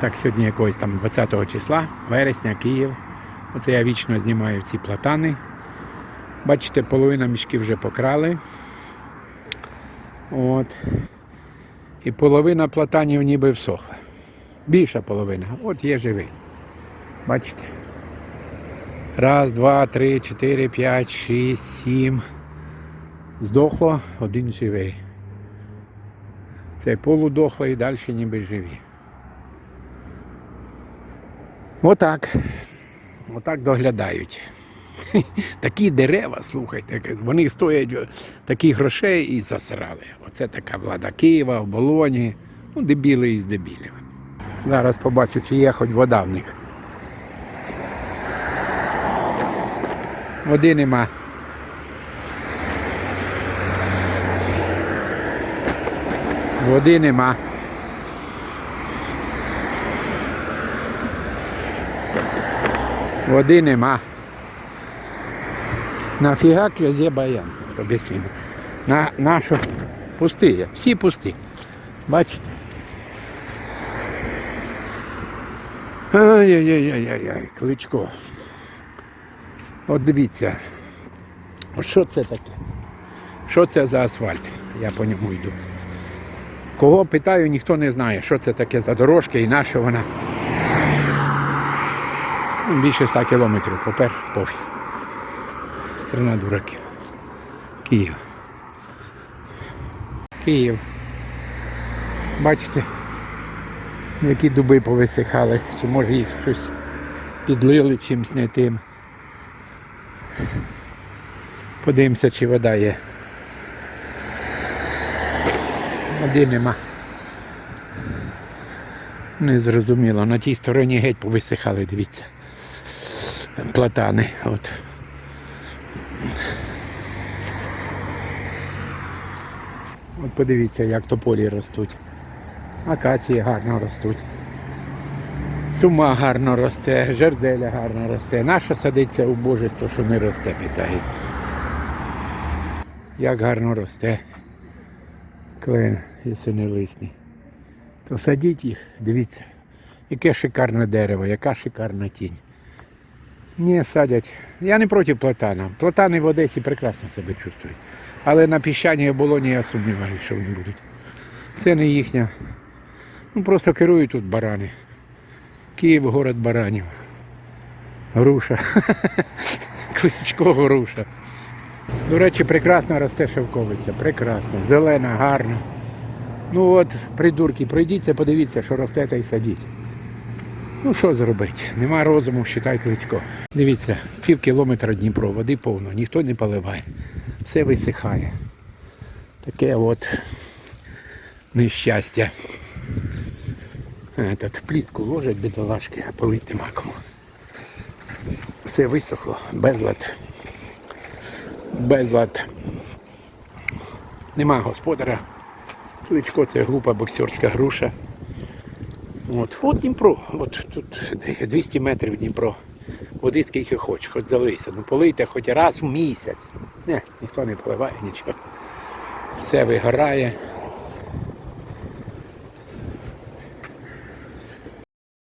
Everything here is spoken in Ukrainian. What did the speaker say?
Так, сьогодні якогось там 20 числа, вересня, Київ. Оце я вічно знімаю ці платани. Бачите, половина мішків вже покрали. От. І половина платанів ніби всохла. Більша половина. От є живий. Бачите? Раз, два, три, чотири, п'ять, шість, сім. Здохло, один живий. Це полудохло і далі ніби живі. Отак. Отак доглядають. Такі дерева, слухайте, вони стоять о, таких грошей і засрали. Оце така влада Києва, в Болоні. Ну, дебіли із дебілів. Зараз побачу, чи є хоч вода в них. Води нема. Води нема. Води нема. Нафіга клязе баян? От об'яснимо. На, нашу пусті, всі пусті. Бачите? Ай-яй-яй-яй-яй, кличко. От дивіться. Що це таке? Що це за асфальт? Я по ньому йду. Кого питаю, ніхто не знає, що це таке за дорожка і на що вона. Більше 100 кілометрів попер, пофіг. Страна дураків. Київ. Київ. Бачите, які дуби повисихали, чи може їх щось підлили чимось не тим. Подивимося, чи вода є. Води нема. Незрозуміло. На тій стороні геть повисихали, дивіться. Платани. От. От подивіться, як тополі ростуть. Акації гарно ростуть. Сума гарно росте, жерделя гарно росте. Наша садиться у божество, що не росте, питається. Як гарно росте клен ясенелисний. То садіть їх, дивіться, яке шикарне дерево, яка шикарна тінь. Ні, садять. Я не проти платана. Платани в Одесі прекрасно себе чувствують. Але на піщаній оболоні я сумніваюся, що вони будуть. Це не їхня. Ну просто керують тут барани. Київ город баранів. Груша. Кличко груша. До речі, прекрасно росте шовковиця. Прекрасно. Зелена, гарна. Ну от, придурки, пройдіться, подивіться, що росте та й садіть. Ну що зробити? Нема розуму, считай кличко. Дивіться, пів кілометра Дніпро, води повно, ніхто не поливає. Все висихає. Таке от нещастя. Этот, плітку ложать бідолашки, а полити нема кому. Все висохло, безлад. Безлад. Нема господаря. Кличко це глупа боксерська груша. От, от Дніпро, от тут 200 метрів Дніпро. Води скільки хоч, хоч залийся. Ну полийте хоч раз в місяць. Не, ніхто не поливає нічого. Все вигорає.